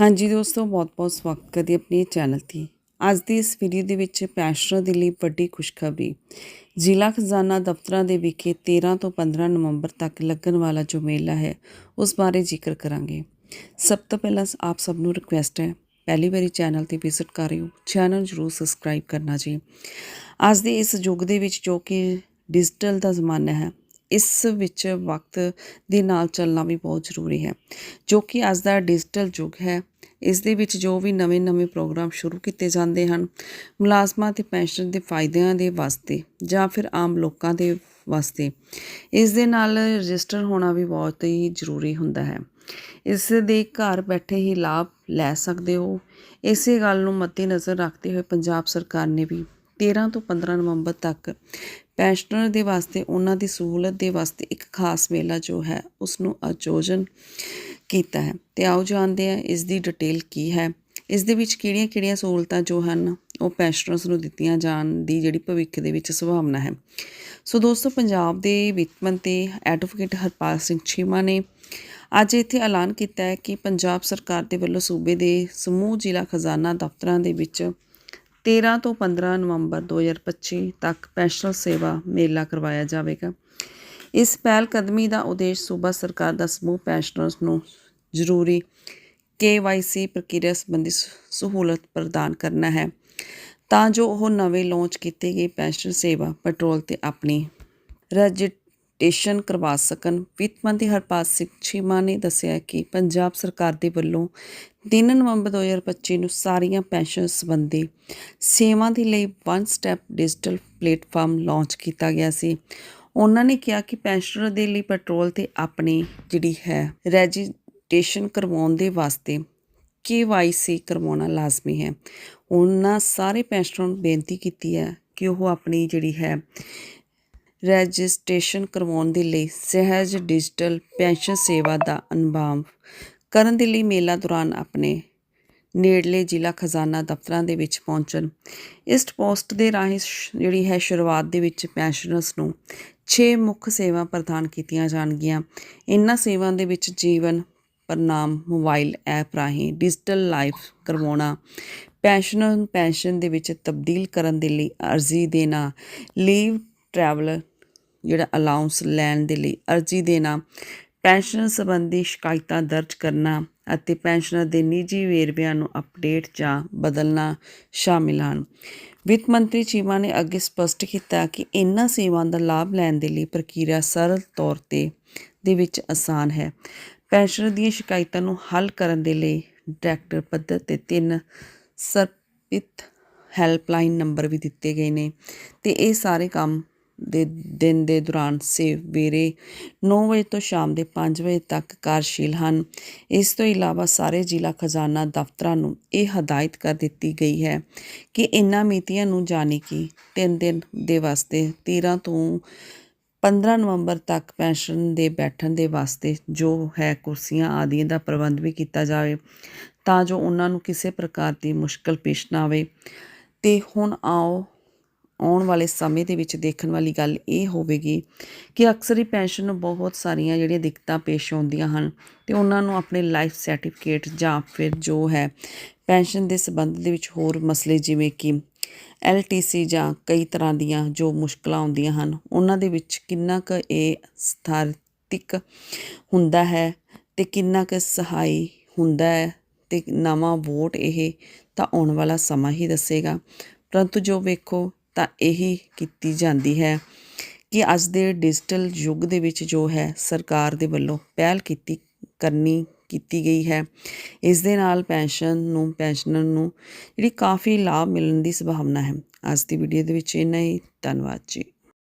ਹਾਂਜੀ ਦੋਸਤੋ, ਬਹੁਤ-ਬਹੁਤ ਸਵਾਗਤ ਕਰਦੀ ਆਪਣੇ ਚੈਨਲ ਤੇ। ਅੱਜ ਦੀ ਇਸ ਵੀਡੀਓ ਦੇ ਵਿੱਚ ਪੈਨਸ਼ਨਰ ਦੇ ਲਈ ਵੱਡੀ ਖੁਸ਼ਖਬਰੀ। ਜ਼ਿਲ੍ਹਾ ਖਜ਼ਾਨਾ ਦਫ਼ਤਰਾਂ ਦੇ ਵਿਖੇ 13 ਤੋਂ 15 ਨਵੰਬਰ ਤੱਕ ਲੱਗਣ ਵਾਲਾ ਜੋ ਮੇਲਾ ਹੈ, ਉਸ ਬਾਰੇ ਜ਼ਿਕਰ ਕਰਾਂਗੇ। ਸਭ ਤੋਂ ਪਹਿਲਾਂ ਆਪ ਸਭ ਨੂੰ ਰਿਕੁਐਸਟ ਹੈ, ਪਹਿਲੀ ਵਾਰੀ ਚੈਨਲ ਤੇ ਵਿਜ਼ਿਟ ਕਰ ਰਹੇ ਹੋ, ਚੈਨਲ ਜਰੂਰ ਸਬਸਕ੍ਰਾਈਬ ਕਰਨਾ ਜੀ। ਅੱਜ ਦੇ ਇਸ ਯੁੱਗ ਦੇ ਵਿੱਚ ਜੋ ਕਿ ਡਿਜੀਟਲ ਦਾ ਜ਼ਮਾਨਾ ਹੈ ਇਸ ਵਿੱਚ ਵਕਤ ਦੇ ਨਾਲ ਚੱਲਣਾ ਵੀ ਬਹੁਤ ਜ਼ਰੂਰੀ ਹੈ, ਜੋ ਕਿ ਅੱਜ ਦਾ ਡਿਜੀਟਲ ਯੁੱਗ ਹੈ। ਇਸ ਦੇ ਵਿੱਚ ਜੋ ਵੀ ਨਵੇਂ-ਨਵੇਂ ਪ੍ਰੋਗਰਾਮ ਸ਼ੁਰੂ ਕੀਤੇ ਜਾਂਦੇ ਹਨ, ਮੁਲਾਜ਼ਮਾਂ ਤੇ ਪੈਨਸ਼ਨ ਦੇ ਫਾਇਦਿਆਂ ਦੇ ਵਾਸਤੇ ਜਾਂ ਫਿਰ ਆਮ ਲੋਕਾਂ ਦੇ ਵਾਸਤੇ, ਇਸ ਦੇ ਨਾਲ ਰਜਿਸਟਰ ਹੋਣਾ ਵੀ ਬਹੁਤ ਹੀ ਜ਼ਰੂਰੀ ਹੁੰਦਾ ਹੈ। ਇਸ ਦੇ ਘਰ ਬੈਠੇ ਹੀ ਲਾਭ ਲੈ ਸਕਦੇ ਹੋ। ਇਸੇ ਗੱਲ ਨੂੰ ਮੱਦੇਨਜ਼ਰ ਰੱਖਦੇ ਹੋਏ ਪੰਜਾਬ ਸਰਕਾਰ ਨੇ ਵੀ 13 ਤੋਂ 15 ਨਵੰਬਰ ਤੱਕ। ਪੈਨਸ਼ਨਰ ਦੇ ਵਾਸਤੇ, ਉਹਨਾਂ ਦੀ ਸਹੂਲਤ ਦੇ ਵਾਸਤੇ ਇੱਕ ਖਾਸ ਮੇਲਾ ਜੋ ਹੈ ਉਸ ਨੂੰ ਆਯੋਜਨ ਕੀਤਾ ਹੈ। ਤੇ ਆਓ ਜਾਣਦੇ ਹਾਂ ਇਸ ਦੀ ਡਿਟੇਲ ਕੀ ਹੈ। ਇਸ ਦੇ ਵਿੱਚ ਕਿਹੜੀਆਂ-ਕਿਹੜੀਆਂ ਸਹੂਲਤਾਂ ਜੋ ਹਨ, ਉਹ ਪੈਨਸ਼ਨਰਸ ਨੂੰ ਦਿੱਤੀਆਂ ਜਾਣ ਦੀ ਜਿਹੜੀ ਭਵਿੱਖ ਦੇ ਵਿੱਚ ਸੰਭਾਵਨਾ ਹੈ। ਸੋ ਦੋਸਤੋ, ਪੰਜਾਬ ਦੇ ਵਿੱਤ ਮੰਤਰੀ ਐਡਵੋਕੇਟ ਹਰਪਾਲ ਸਿੰਘ ਚੀਮਾ ਨੇ ਅੱਜ ਇੱਥੇ ਐਲਾਨ ਕੀਤਾ ਹੈ ਕਿ ਪੰਜਾਬ ਸਰਕਾਰ ਦੇ ਵੱਲੋਂ ਸੂਬੇ ਦੇ ਸਮੂਹ ਜ਼ਿਲ੍ਹਾ ਖਜ਼ਾਨਾ ਦਫ਼ਤਰਾਂ ਦੇ ਵਿੱਚ 13 ਤੋਂ 15 ਨਵੰਬਰ 2025 ਤੱਕ ਪੈਨਸ਼ਨਰ ਸੇਵਾ ਮੇਲਾ ਕਰਵਾਇਆ ਜਾਵੇਗਾ। ਇਸ ਪਹਿਲ ਕਦਮੀ ਦਾ ਉਦੇਸ਼ ਸੂਬਾ ਸਰਕਾਰ ਦਾ ਸਮੂਹ ਪੈਨਸ਼ਨਰਸ ਨੂੰ ਜ਼ਰੂਰੀ KYC ਪ੍ਰਕਿਰਿਆ ਸੰਬੰਧੀ ਸਹੂਲਤ ਪ੍ਰਦਾਨ ਕਰਨਾ ਹੈ। ਤਾਂ ਜੋ ਉਹ ਨਵੇਂ ਲਾਂਚ ਕੀਤੀ ਗਈ ਪੈਨਸ਼ਨ ਸੇਵਾ ਪੈਟਰੋਲ ਤੇ ਆਪਣੀ ਰਜਿਸਟ੍ਰੇਸ਼ਨ ਕਰਵਾ ਸਕਣ। ਵਿੱਤ ਮੰਤਰੀ ਹਰਪਾਲ ਸਿੰਘ ਚੀਮਾ ਨੇ ਦੱਸਿਆ ਕਿ ਪੰਜਾਬ ਸਰਕਾਰ ਦੇ ਵੱਲੋਂ 3 ਨਵੰਬਰ 2025 ਨੂੰ ਸਾਰੀਆਂ ਪੈਨਸ਼ਨ ਸੰਬੰਧੀ ਸੇਵਾ ਦੇ ਲਈ one step digital platform launch ਕੀਤਾ ਗਿਆ ਸੀ। ਉਹਨਾਂ ਨੇ ਕਿਹਾ ਕਿ ਪੈਨਸ਼ਨਰ ਦੇ ਲਈ ਪੈਟਰੋਲ ਤੇ ਆਪਣੀ ਜਿਹੜੀ ਹੈ ਰਜਿਸਟ੍ਰੇਸ਼ਨ ਕਰਵਾਉਣ ਦੇ ਵਾਸਤੇ KYC ਕਰਵਾਉਣਾ ਲਾਜ਼ਮੀ ਹੈ। ਉਹਨਾਂ ਸਾਰੇ ਪੈਨਸ਼ਨਰਾਂ ਨੂੰ ਬੇਨਤੀ ਕੀਤੀ ਹੈ ਕਿ ਉਹ ਆਪਣੀ ਜਿਹੜੀ ਹੈ ਰਜਿਸਟ੍ਰੇਸ਼ਨ ਕਰਵਾਉਣ ਦੇ ਲਈ ਸਹਿਜ ਡਿਜੀਟਲ ਪੈਨਸ਼ਨ ਸੇਵਾ ਦਾ ਅਨੁਭਵ ਕਰਨ ਦੇ ਲਈ ਮੇਲਾ ਦੌਰਾਨ ਆਪਣੇ ਨੇੜਲੇ ਜ਼ਿਲ੍ਹਾ ਖਜ਼ਾਨਾ ਦਫ਼ਤਰਾਂ ਦੇ ਵਿੱਚ ਪਹੁੰਚਣ। ਇਸ ਪੋਸਟ ਦੇ ਰਾਹੀਂ ਜਿਹੜੀ ਹੈ, ਸ਼ੁਰੂਆਤ ਦੇ ਵਿੱਚ ਪੈਨਸ਼ਨਰਸ ਨੂੰ 6 ਮੁੱਖ ਸੇਵਾ ਪ੍ਰਦਾਨ ਕੀਤੀਆਂ ਜਾਣਗੀਆਂ। ਇਹਨਾਂ ਸੇਵਾਵਾਂ ਦੇ ਵਿੱਚ ਜੀਵਨ, ਪ੍ਰਨਾਮ, ਮੋਬਾਈਲ ਐਪ ਰਾਹੀਂ ਡਿਜੀਟਲ ਲਾਈਫ ਕਰਵਾਉਣਾ ਪੈਨਸ਼ਨਰ ਨੂੰ ਪੈਨਸ਼ਨ ਦੇ ਵਿੱਚ ਤਬਦੀਲ ਕਰਨ ਦੇ ਲਈ ਅਰਜ਼ੀ ਦੇਣਾ, ਲੀਵ ਟਰੈਵਲ ਜਿਹੜਾ ਅਲਾਉਂਸ ਲੈਣ ਦੇ ਲਈ ਅਰਜ਼ੀ ਦੇਣਾ, ਪੈਨਸ਼ਨ ਸੰਬੰਧੀ ਸ਼ਿਕਾਇਤਾਂ ਦਰਜ ਕਰਨਾ ਅਤੇ ਪੈਨਸ਼ਨਰ ਦੇ ਨਿੱਜੀ ਵੇਰਵਿਆਂ ਨੂੰ ਅਪਡੇਟ ਜਾਂ ਬਦਲਣਾ ਸ਼ਾਮਿਲ ਹਨ। ਵਿੱਤ ਮੰਤਰੀ ਚੀਮਾ ਨੇ ਅੱਗੇ ਸਪਸ਼ਟ ਕੀਤਾ ਕਿ ਇਹਨਾਂ ਸੇਵਾਵਾਂ ਦਾ ਲਾਭ ਲੈਣ ਦੇ ਲਈ ਪ੍ਰਕਿਰਿਆ ਸਰਲ ਤੌਰ ਤੇ ਦੇ ਵਿੱਚ ਆਸਾਨ ਹੈ। ਪੈਨਸ਼ਨਰ ਦੀਆਂ ਸ਼ਿਕਾਇਤਾਂ ਨੂੰ ਹੱਲ ਕਰਨ ਦੇ ਲਈ ਡਾਇਰੈਕਟਰ ਪੱਧਰ ਤੇ ਤਿੰਨ ਸਰਪਿਤ ਹੈਲਪਲਾਈਨ ਨੰਬਰ ਵੀ ਦਿੱਤੇ ਗਏ ਨੇ ਤੇ ਇਹ ਸਾਰੇ ਕੰਮ ਦੇ ਦਿਨ ਦੇ ਦੌਰਾਨ ਸਵੇਰੇ 9 ਵਜੇ ਤੋਂ ਸ਼ਾਮ ਦੇ 5 ਵਜੇ ਤੱਕ ਕਾਰਜਸ਼ੀਲ ਹਨ। ਇਸ ਤੋਂ ਇਲਾਵਾ ਸਾਰੇ ਜ਼ਿਲ੍ਹਾ ਖਜ਼ਾਨਾ ਦਫ਼ਤਰਾਂ ਨੂੰ ਇਹ ਹਦਾਇਤ ਕਰ ਦਿੱਤੀ ਗਈ ਹੈ ਕਿ ਇਨ੍ਹਾਂ ਮਿਤੀਆਂ ਨੂੰ ਜਾਣੀ ਕਿ 3 ਦਿਨ ਦੇ ਵਾਸਤੇ 13 ਤੋਂ 15 ਨਵੰਬਰ ਤੱਕ ਪੈਨਸ਼ਨ ਦੇ ਬੈਠਣ ਦੇ ਵਾਸਤੇ ਜੋ ਹੈ ਕੁਰਸੀਆਂ ਆਦਿ ਦਾ ਪ੍ਰਬੰਧ ਵੀ ਕੀਤਾ ਜਾਵੇ ਤਾਂ ਜੋ ਉਹਨਾਂ ਨੂੰ ਕਿਸੇ ਪ੍ਰਕਾਰ ਦੀ ਮੁਸ਼ਕਲ ਪੇਸ਼ ਨਾ ਆਵੇ। ਤੇ ਹੁਣ ਆਓ ਆਉਣ ਵਾਲੇ ਸਮੇਂ ਦੇ ਵਿੱਚ ਦੇਖਣ ਵਾਲੀ ਗੱਲ ਇਹ ਹੋਵੇਗੀ ਕਿ ਅਕਸਰ ਹੀ ਪੈਨਸ਼ਨ ਨੂੰ ਬਹੁਤ ਸਾਰੀਆਂ ਜਿਹੜੀਆਂ ਦਿੱਕਤਾਂ ਪੇਸ਼ ਆਉਂਦੀਆਂ ਹਨ ਤੇ ਉਹਨਾਂ ਨੂੰ ਆਪਣੇ ਲਾਈਫ ਸਰਟੀਫਿਕੇਟ ਜਾਂ ਫਿਰ ਜੋ ਹੈ ਪੈਨਸ਼ਨ ਦੇ ਸਬੰਧ ਦੇ ਵਿੱਚ ਹੋਰ ਮਸਲੇ ਜਿਵੇਂ ਕਿ ਐਲਟੀਸੀ ਜਾਂ ਕਈ ਤਰ੍ਹਾਂ ਦੀਆਂ ਜੋ ਮੁਸ਼ਕਲਾਂ ਆਉਂਦੀਆਂ ਹਨ, ਉਹਨਾਂ ਦੇ ਵਿੱਚ ਕਿੰਨਾ ਕੁ ਇਹ ਸਥਾਰਤਿਕ ਹੁੰਦਾ ਹੈ ਤੇ ਕਿੰਨਾ ਕੁ ਸਹਾਈ ਹੁੰਦਾ ਹੈ ਤੇ ਨਵਾਂ ਵੋਟ ਇਹ ਤਾਂ ਆਉਣ ਵਾਲਾ ਸਮਾਂ ਹੀ ਦੱਸੇਗਾ। ਪਰੰਤੂ ਜੋ ਵੇਖੋ ਤਾਂ ਇਹੀ ਕੀਤੀ ਜਾਂਦੀ ਹੈ ਕਿ ਅੱਜ ਦੇ ਡਿਜੀਟਲ ਯੁੱਗ ਦੇ ਵਿੱਚ ਜੋ ਹੈ, ਸਰਕਾਰ ਦੇ ਵੱਲੋਂ ਪਹਿਲ ਕੀਤੀ, ਕਰਨੀ ਕੀਤੀ ਗਈ ਹੈ। ਇਸ ਦੇ ਨਾਲ ਪੈਨਸ਼ਨ ਨੂੰ, ਪੈਨਸ਼ਨਰ ਨੂੰ ਜਿਹੜੀ ਕਾਫੀ ਲਾਭ ਮਿਲਣ ਦੀ ਸੰਭਾਵਨਾ ਹੈ। ਅੱਜ ਦੀ ਵੀਡੀਓ ਦੇ ਵਿੱਚ ਇੰਨਾ ਹੀ। ਧੰਨਵਾਦ ਜੀ।